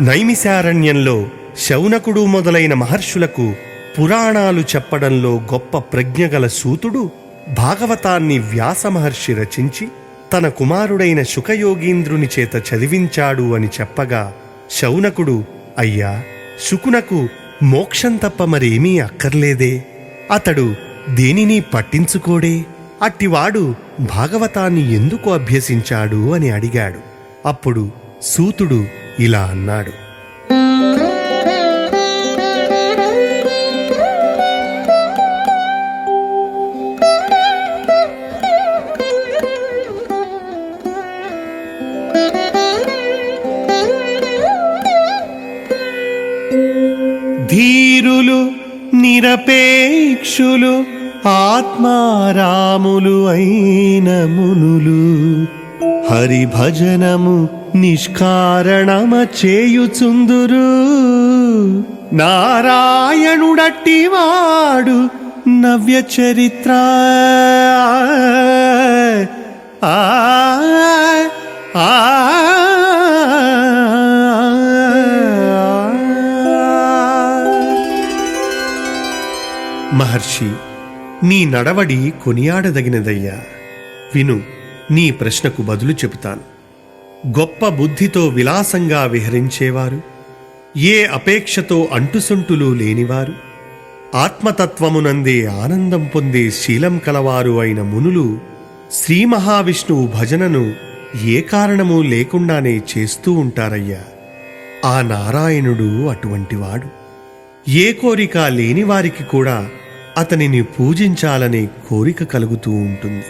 నైమిశారణ్యంలో శౌనకుడు మొదలైన మహర్షులకు పురాణాలు చెప్పడంలో గొప్ప ప్రజ్ఞగల సూతుడు భాగవతాన్ని వ్యాస మహర్షి రచించి తన కుమారుడైన శుకయోగీంద్రుని చేత చదివించాడు అని చెప్పగా శౌనకుడు అయ్యా శుకునకు మోక్షం తప్ప మరేమీ అక్కర్లేదే. అతడు దేనిని పట్టించుకోడే? అట్టివాడు భాగవతాన్ని ఎందుకు అభ్యసించాడు? అని అడిగాడు. అప్పుడు సూతుడు ఇలా అన్నాడు. ధీరులు నిరపేక్షులు ఆత్మారాములు అయిన మునులు. హరిభజనము నిష్కారణమ చేయుచుందురు నారాయణుడట్టివాడు నవ్య చరిత్ర ఆ ఆ. మహర్షి నీ నడవడి కొనియాడదగినదయ్యా. విను నీ ప్రశ్నకు బదులు చెబుతాను. గొప్ప బుద్ధితో విలాసంగా విహరించేవారు ఏ అపేక్షతో అంటుసొంటులు లేనివారు ఆత్మతత్వమునందే ఆనందం పొందే శీలం కలవారు అయిన మునులు శ్రీ మహావిష్ణువు భజనను ఏ కారణము లేకుండానే చేస్తూ ఉంటారయ్యా. ఆ నారాయణుడు అటువంటివాడు. ఏ కోరిక లేని వారికి కూడా అతనిని పూజించాలనే కోరిక కలుగుతూ ఉంటుంది.